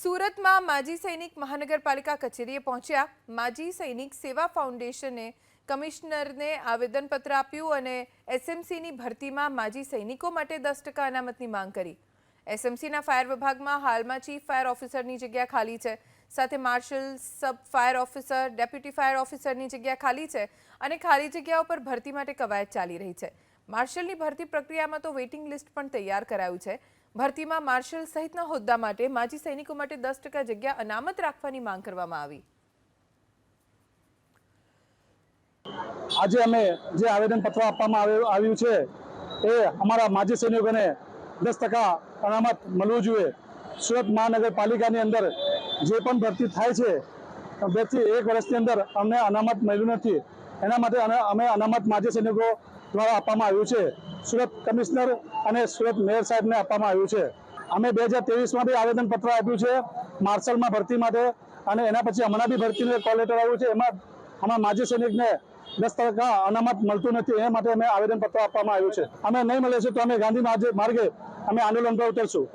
સુરતમાં માજી સૈનિક મહાનગરપાલિકા કચેરીએ પહોંચ્યા. માજી સૈનિક સેવા ફાઉન્ડેશને કમિશનરને આવેદનપત્ર આપ્યું અને એસએમસીની ભરતીમાં માજી સૈનિકો માટે દસ ટકા અનામતની માંગ કરી. એસએમસીના ફાયર વિભાગમાં હાલમાં ચીફ ફાયર ઓફિસરની જગ્યા ખાલી છે. સાથે marshal sub fire officer, deputy fire ઓફિસરની જગ્યા ખાલી છે અને ખાલી જગ્યાઓ પર ભરતી માટે કવાયત ચાલી રહી છે. માર્શલની ભરતી પ્રક્રિયામાં તો વેઇટિંગ લિસ્ટ પણ તૈયાર કરાયું છે. ભરતીમાં માર્શલ સહિતના હોદ્દા માટે માજી સૈનિકો માટે દસ ટકા જગ્યા અનામત રાખવાની માંગ કરવામાં આવી. આજે અમે જે આવેદનપત્ર આપવામાં આવ્યું છે, એ અમારા માજી સૈનિકોને દસ ટકા અનામત મળવું જોઈએ. સુરત મહાનગરપાલિકાની અંદર જે પણ ભરતી થાય છે બેથી એક વર્ષની અંદર અમને અનામત મળ્યું નથી. એના માટે અમે અનામત માજી સૈનિકો દ્વારા આપવામાં આવ્યું છે. સુરત કમિશનર અને સુરત મેયર સાહેબને આપવામાં આવ્યું છે. અમે બે હજાર તેવીસમાં બી આવેદનપત્ર આપ્યું છે, માર્શલમાં ભરતી માટે અને એના પછી હમણાં બી ભરતીનું એક કોલેટર આવ્યું છે. એમાં હમણાં માજી સૈનિકને દસ ટકા અનામત મળતું નથી, એ માટે અમે આવેદનપત્ર આપવામાં આવ્યું છે. અમે નહીં મળે છે તો અમે ગાંધી માર્ગે- અમે આંદોલન પર ઉતરશું.